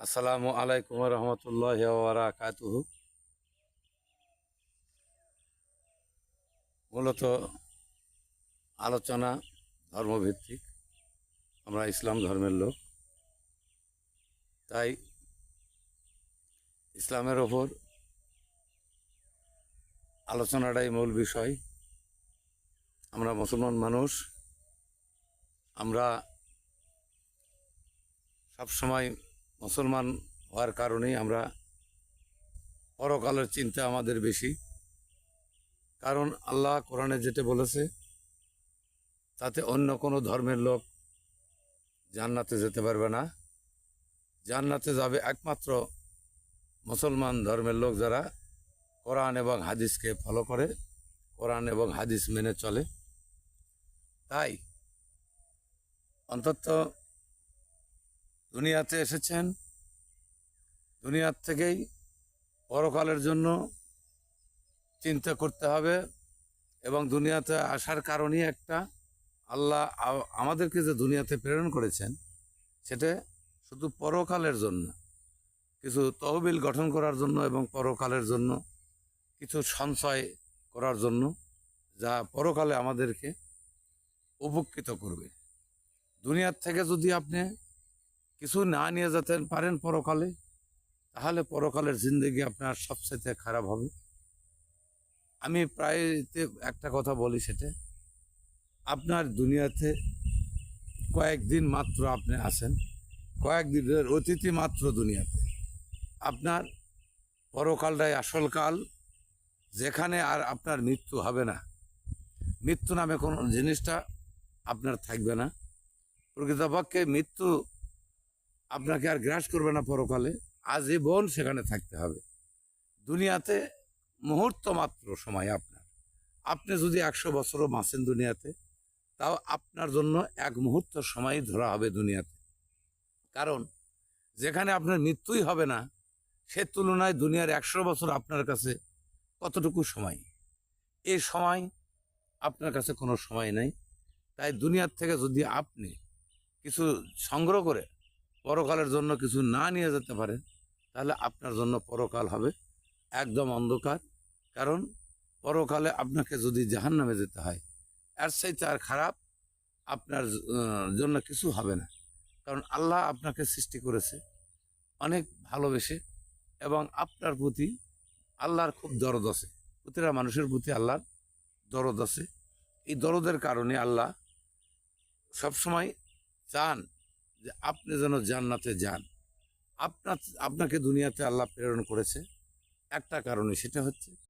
আসসালামু আলাইকুম রহমতুল্লাহ বারাকাতুহু। মূলত আলোচনা ধর্মভিত্তিক। আমরা ইসলাম ধর্মের লোক। তাই ইসলামের ওপর আলোচনাটাই মূল বিষয়। আমরা মুসলমান মানুষ। আমরা সবসময় মুসলমান হওয়ার কারণেই আমরা পরকালের চিন্তা আমাদের বেশি। কারণ আল্লাহ কোরআনে যেটা বলেছে, তাতে অন্য কোনো ধর্মের লোক জান্নাতে যেতে পারবে না। জান্নাতে যাবে একমাত্র মুসলমান ধর্মের লোক যারা কোরআন এবং হাদিসকে ফলো করে, কোরআন এবং হাদিস মেনে চলে। তাই অন্তত দুনিয়াতে এসেছেন। দুনিয়ার থেকেই পরকালের জন্য চিন্তা করতে হবে এবং দুনিয়াতে আসার কারণই একটা আল্লাহ আমাদেরকে যে দুনিয়াতে প্রেরণ করেছেন, সেটা শুধু পরকালের জন্য, কিছু তহবিল গঠন করার জন্য এবং পরকালের জন্য, কিছু সঞ্চয় করার জন্য, যা পরকালে আমাদেরকে উপকৃত করবে। দুনিয়ার থেকে যদি আপনি কিছু না নিয়ে যেতে পারেন পরকালে, তাহলে পরকালের জিন্দগি আপনার সবচেয়ে খারাপ হবে। আমি প্রায় একটা কথা বলি সেটা, আপনার দুনিয়াতে কয়েকদিন মাত্র আপনি আছেন, কয়েকদিনের অতিথি মাত্র দুনিয়াতে। আপনার পরকালটাই আসল কাল, যেখানে আর আপনার মৃত্যু হবে না। মৃত্যু নামে কোনো জিনিসটা আপনার থাকবে না। প্রকৃতপক্ষে মৃত্যু আপনাকে আর গ্রাস করবে না পরকালে, আজীবন সেখানে থাকতে হবে। দুনিয়াতে মুহূর্ত মাত্র সময় আপনার। আপনি যদি একশো বছরও বাঁচেন দুনিয়াতে, তাও আপনার জন্য এক মুহূর্ত সময় ধরা হবে দুনিয়াতে। কারণ, যেখানে আপনার মৃত্যুই হবে না, সে তুলনায় দুনিয়ার একশো বছর আপনার কাছে কতটুকু সময়? এই সময় আপনার কাছে কোনো সময় নেই। তাই দুনিয়ার থেকে যদি আপনি কিছু সংগ্রহ করে পরকালের জন্য কিছু না নিয়ে যেতে পারেন তাহলে আপনার জন্য পরকাল হবে একদম অন্ধকার। কারণ পরকালে আপনাকে যদি জাহান নামে যেতে হয়, এর চাইতে আর খারাপ আপনার জন্য কিছু হবে না। কারণ আল্লাহ আপনাকে সৃষ্টি করেছে, অনেক ভালোবেসে এবং আপনার প্রতি আল্লাহর খুব দরদ আছে। প্রতিটা মানুষের প্রতি আল্লাহর দরদ আছে। এই দরদের কারণে আল্লাহ সবসময় চান যে আপনি যেন জান্নাতে যান। আপনার, আপনাকে দুনিয়াতে আল্লাহ প্রেরণ করেছে। একটা কারণে সেটা হচ্ছে